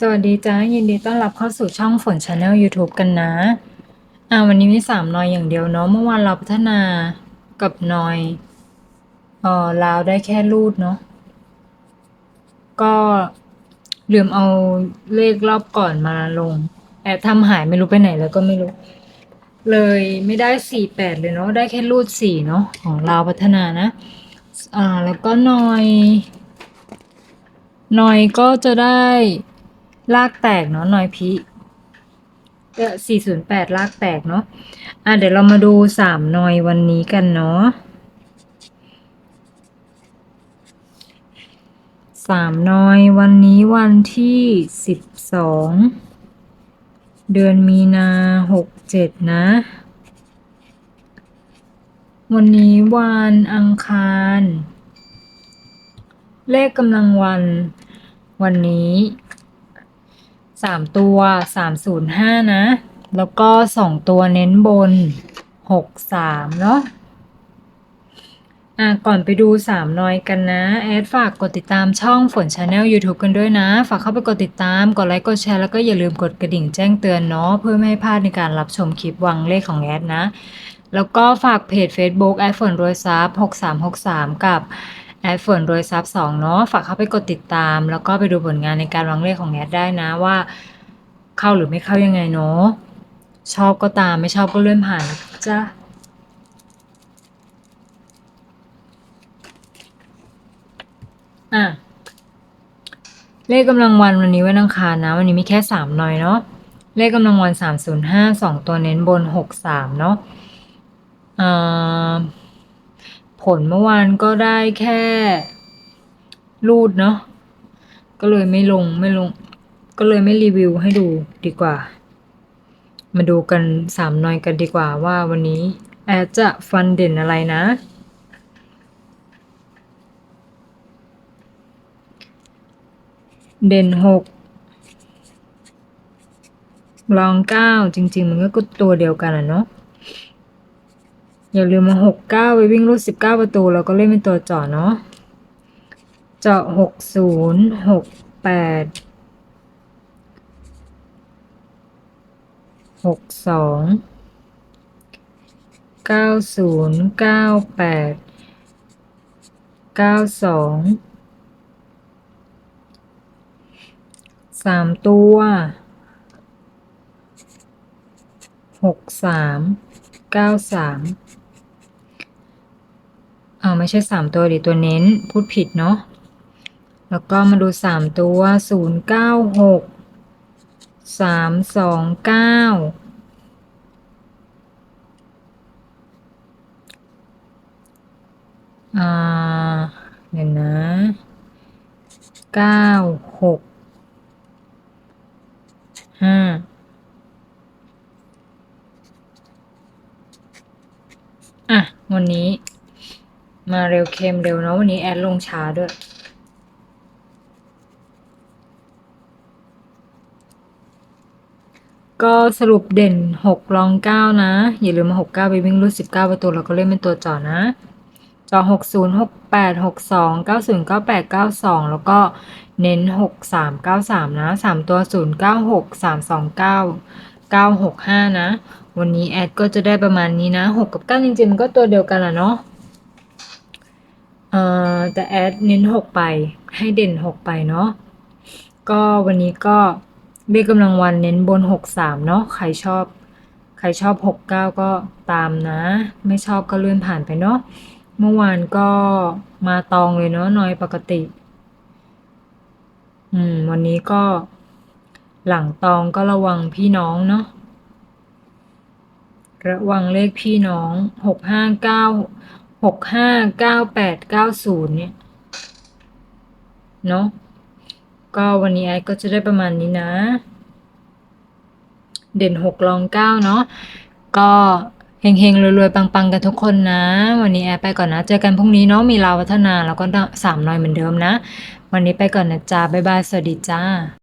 สวัสดีจ้ายินดีต้อนรับเข้าสู่ช่องฝนชาแนล YouTube กันนะ อ่าวันนี้มีสามนอยอย่างเดียวเนาะเมื่อวานเราพัฒนากับนอยเออลาวได้แค่รูดเนาะก็ลืมเอาเลขรอบก่อนมาลง แอบทำหายไม่รู้ไปไหนแล้วก็ไม่รู้ เลยไม่ได้สี่แปดเลยเนาะได้แค่รูดสี่เนาะของลาวพัฒนานะอ่าแล้วก็นอย นอยก็จะได้ ลากแตกเนาะนอยพิก็สี่ศูนย์แปดลากแตกเนาะอะเดี๋ยวเรามาดูสามนอยวันนี้กันเนาะสามนอยวันนี้วันที่สิบสองเดือนมีนาหกเจ็ดนะ วันนี้วันอังคาร เลขกำลังวันวันนี้ สามตัวสามศูนย์ห้านะ แล้วก็สองตัวเน้นบนหกสามเนาะอะก่อนไปดูสามนอยกันนะ แอดฝากกดติดตามช่องฝนชาแนล YouTube กันด้วยนะ ฝากเข้าไปกดติดตาม กดไลค์กดแชร์แล้วก็อย่าลืมกดกระดิ่งแจ้งเตือนเนาะเพื่อไม่ให้พลาดในการรับชมคลิปวังเลขของแอดนะ แล้วก็ฝากเพจ Facebook แอดฝนรวยซับ6363 กับ แอดฝนรวยซับสองเนาะฝากเข้าไปกดติดตาม แล้วก็ไปดูผลงานในการวางเลขของแอดได้นะว่า เข้าหรือไม่เข้ายังไงเนาะชอบก็ตามไม่ชอบก็เลื่อนผ่านจ้าอะเลขกำลังวันวันนี้วันอังคารนะ วันนี้มีแค่สามหน่อยเนาะเลขกำลังวันสามศูนย์ห้าสองตัวเน้นบนหกสามเนาะอ่า ผลเมื่อวานก็ได้แค่ รูดเนาะก็เลยไม่ลงไม่ลง ก็เลยไม่รีวิวให้ดูดีกว่า มาดูกันสามนอยกันดีกว่าว่าวันนี้ แอดจะฟันเด่นอะไรนะ เด่นหกรองเก้าจริง ๆ มันก็ตัวเดียวกันอะเนาะ อย่าลืมมาหกเก้าไปวิ่งรูดสิบเก้าประตูเราก็เล่นเป็นตัวเจาะเนาะเจาะหกศูนย์หกแปดหกสองเก้าศูนย์เก้าแปดเก้าสองสามตัวหกสามเก้าสาม ไม่ใช่สามตัวดิตัวเน้น พูดผิดเนาะ แล้วก็มาดูสามตัวศูนย์เก้าหกสามสองเก้าอ่าเดี๋ยวนะเก้าหกห้าอะ วันนี้ มาเร็วเค็มเร็วเนาะวันนี้แอดลงช้าด้วย ก็สรุปเด่นหกรองเก้านะ อย่าลืมมาหกเก้าไปวิ่งรูดสิบเก้าประตูเราก็เล่นเป็นตัวจ่อนะจอหกศูนย์หกแปดหกสองเก้าศูนย์เก้าแปดเก้าสองแล้วก็เน้นหกสามเก้าสามนะสามตัวศูนย์เก้าหกสามสองเก้าเก้าหกห้านะ วันนี้แอดก็จะได้ประมาณนี้นะหกกับเก้าจริงๆมันก็ตัวเดียวกันแหละเนาะ เอ่อแต่แอดเน้นหกไป ให้เด่นหกไปเนาะก็วันนี้ก็เลขกำลังวันเน้นบนหกสามเนาะใครชอบ ใครชอบหกเก้าก็ตามนะ ไม่ชอบก็เลื่อนผ่านไปเนาะเมื่อวานก็มาตองเลยเนาะน้อยปกติ อืม วันนี้ก็หลังตองก็ระวังพี่น้องเนาะระวังเลขพี่น้องหกห้าเก้า หกห้าเก้าแปดเก้าศูนย์เนี่ยเนาะก็วันนี้ไอ้ก็จะได้ประมาณนี้นะ เด่นหกรองเก้าเนาะก็เฮงๆรวยๆ ปังๆ กันทุกคนนะ วันนี้แอร์ไปก่อนนะ เจอกันพรุ่งนี้เนาะมีลาวพัฒนาแล้วก็สามน้อยเหมือนเดิมนะ วันนี้ไปก่อนนะจ๊ะบ๊ายบาย สวัสดีจ้า